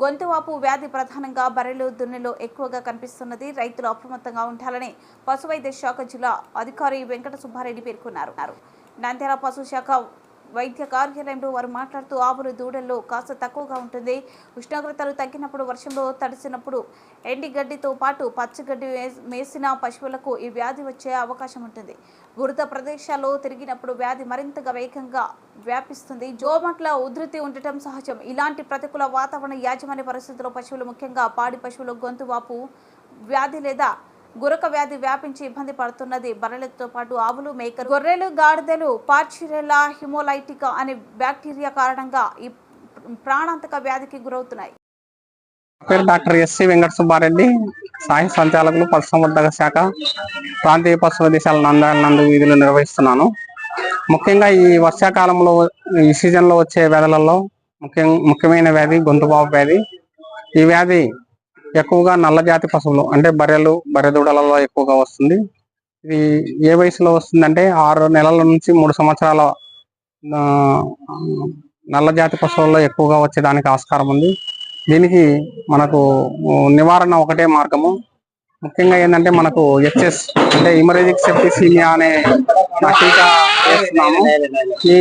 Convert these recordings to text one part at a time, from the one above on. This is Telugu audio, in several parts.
గొంతువాపు వ్యాధి ప్రధానంగా బర్రెలు దున్నెలు ఎక్కువగా కనిపిస్తున్నది. రైతులు అప్రమత్తంగా ఉండాలని పశువైద్య శాఖ జిల్లా అధికారి వెంకట సుబ్బారెడ్డి పేర్కొన్నారు. నంద్యాల పశు శాఖ వైద్య కార్యాలయంలో వారు మాట్లాడుతూ ఆవులు దూడల్లో కాస్త తక్కువగా ఉంటుంది. ఉష్ణోగ్రతలు తగ్గినప్పుడు వర్షంలో తడిసినప్పుడు ఎండిగడ్డితో పాటు పచ్చగడ్డి మేసిన పశువులకు ఈ వ్యాధి వచ్చే అవకాశం ఉంటుంది. బురద ప్రదేశాల్లో తిరిగినప్పుడు వ్యాధి మరింతగా వేగంగా వ్యాపిస్తుంది. జోమట్ల ఉధృతి ఉండటం సహజం. ఇలాంటి ప్రతికూల వాతావరణ యాజమాన్య పరిస్థితుల్లో పశువులు ముఖ్యంగా పాడి పశువులు గొంతు వాపు వ్యాధి లేదా గురక వ్యాధి వ్యాపించి ఇబ్బంది పడుతున్నది. బర్రెలతో పాటు ఆవులు మేకలు గొర్రెలు గాడిదలు పార్చిరెల్లా హిమోలైటికా అనే బ్యాక్టీరియా కారణంగా ఈ ప్రాణాంతక వ్యాధికి గురవుతున్నాయి. పేరు డాక్టర్ ఎస్సి వెంకట సుబ్బారెడ్డి సాయి సంచాలకులు పశుసంవర్ధక శాఖ ప్రాంతీయ పశు వైద్యశాల నందాల నందు విధులు నిర్వహిస్తున్నాను. ముఖ్యంగా ఈ వర్షాకాలంలో ఈ సీజన్లో వచ్చే వ్యాధులలో ముఖ్యం ముఖ్యమైన వ్యాధి గొంతుబాబు వ్యాధి. ఈ వ్యాధి ఎక్కువగా నల్ల జాతి పశువులు అంటే బర్రెలు బర్రె దూడలలో ఎక్కువగా వస్తుంది. ఇది ఏ వయసులో వస్తుందంటే ఆరు నెలల నుంచి మూడు సంవత్సరాల నల్ల జాతి పశువుల్లో ఎక్కువగా వచ్చేదానికి ఆస్కారం ఉంది. దీనికి మనకు నివారణ ఒకటే మార్గము. ముఖ్యంగా ఏంటంటే మనకు హెచ్ఎస్ అంటే ఇమరేజిక్ సెప్టిసీమియా అనే టీకా వేస్తున్నాము. ఈ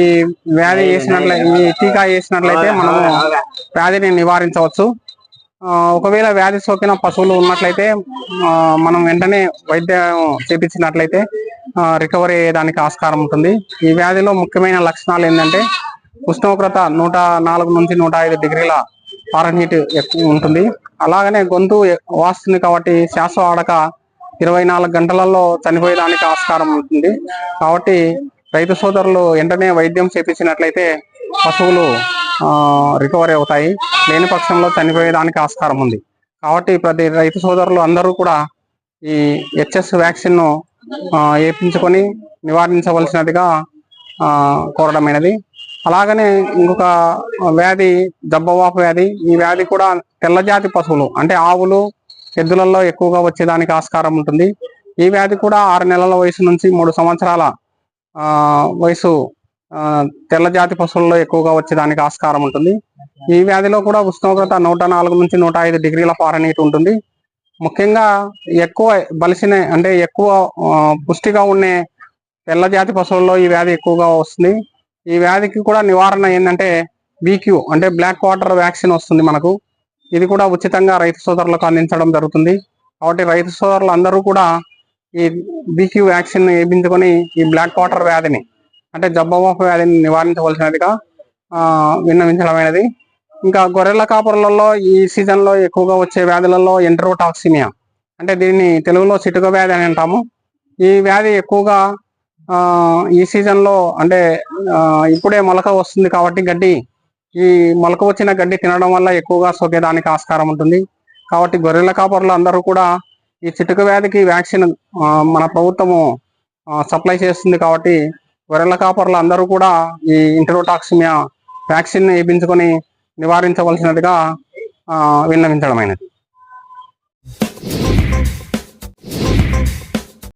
వ్యాధి వేసినట్లయితే ఈ టీకా వేసినట్లయితే మనము వ్యాధిని నివారించవచ్చు. ఒకవేళ వ్యాధి సోకిన పశువులు ఉన్నట్లయితే మనం వెంటనే వైద్యం చేపించినట్లయితే రికవరీ అయ్యేదానికి ఆస్కారం ఉంటుంది. ఈ వ్యాధిలో ముఖ్యమైన లక్షణాలు ఏంటంటే ఉష్ణోగ్రత నూట నాలుగు నుంచి నూట ఐదు డిగ్రీల ఫారెన్హీట్ ఎక్కువ ఉంటుంది. అలాగనే గొంతు వాస్తుంది కాబట్టి శ్వాస ఆడక ఇరవై నాలుగు గంటలలో చనిపోయేదానికి ఆస్కారం ఉంటుంది. కాబట్టి రైతు సోదరులు వెంటనే వైద్యం చేపించినట్లయితే పశువులు రికవరీ అవుతాయి. లేని పక్షంలో చనిపోయేదానికి ఆస్కారం ఉంది. కాబట్టి ప్రతి రైతు సోదరులు అందరూ కూడా ఈ హెచ్ఎస్ వ్యాక్సిన్ను వేపించుకొని వేయించుకొని నివారించవలసినదిగా కోరడమైనది. అలాగనే ఇంకొక వ్యాధి జబ్బవాపు వ్యాధి ఈ వ్యాధి కూడా తెల్లజాతి పశువులు అంటే ఆవులు ఎద్దులలో ఎక్కువగా వచ్చేదానికి ఆస్కారం ఉంటుంది. ఈ వ్యాధి కూడా ఆరు నెలల వయసు నుంచి మూడు సంవత్సరాల వయసు తెల్ల జాతి పశువుల్లో ఎక్కువగా వచ్చేదానికి ఆస్కారం ఉంటుంది. ఈ వ్యాధిలో కూడా ఉష్ణోగ్రత నూట నాలుగు నుంచి నూట ఐదు డిగ్రీల ఫారెనీట్ ఉంటుంది. ముఖ్యంగా ఎక్కువ బలిసిన అంటే ఎక్కువ పుష్టిగా ఉండే తెల్ల జాతి పశువుల్లో ఈ వ్యాధి ఎక్కువగా వస్తుంది. ఈ వ్యాధికి కూడా నివారణ ఏంటంటే బీక్యూ అంటే బ్లాక్ వాటర్ వ్యాక్సిన్ వస్తుంది మనకు. ఇది కూడా ఉచితంగా రైతు సోదరులకు అందించడం జరుగుతుంది. కాబట్టి రైతు సోదరులు అందరూ కూడా ఈ బీక్యూ వ్యాక్సిన్ వేయించుకొని ఈ బ్లాక్ వాటర్ వ్యాధిని అంటే జబ్బవాపు వ్యాధిని నివారించవలసినదిగా విన్నవించడమైనది. ఇంకా గొర్రెల కాపురలలో ఈ సీజన్లో ఎక్కువగా వచ్చే వ్యాధులలో ఎంట్రోటాక్సిమియా. అంటే దీన్ని తెలుగులో చిటుక వ్యాధి అని అంటాము. ఈ వ్యాధి ఎక్కువగా ఈ సీజన్లో అంటే ఇప్పుడే మొలక వస్తుంది కాబట్టి గడ్డి ఈ మొలక వచ్చిన గడ్డి తినడం వల్ల ఎక్కువగా సోకేదానికి ఆస్కారం ఉంటుంది. కాబట్టి గొర్రెల కాపర్లు అందరూ కూడా ఈ చిటుక వ్యాధికి వ్యాక్సిన్ మన ప్రభుత్వము సప్లై చేస్తుంది కాబట్టి గొర్రెల కాపర్లు అందరూ కూడా ఈ ఇంటరోటాక్సిమియా వ్యాక్సిన్ వేయించుకొని నివారించవలసినదిగా ఆ, విన్నవించడమైనది.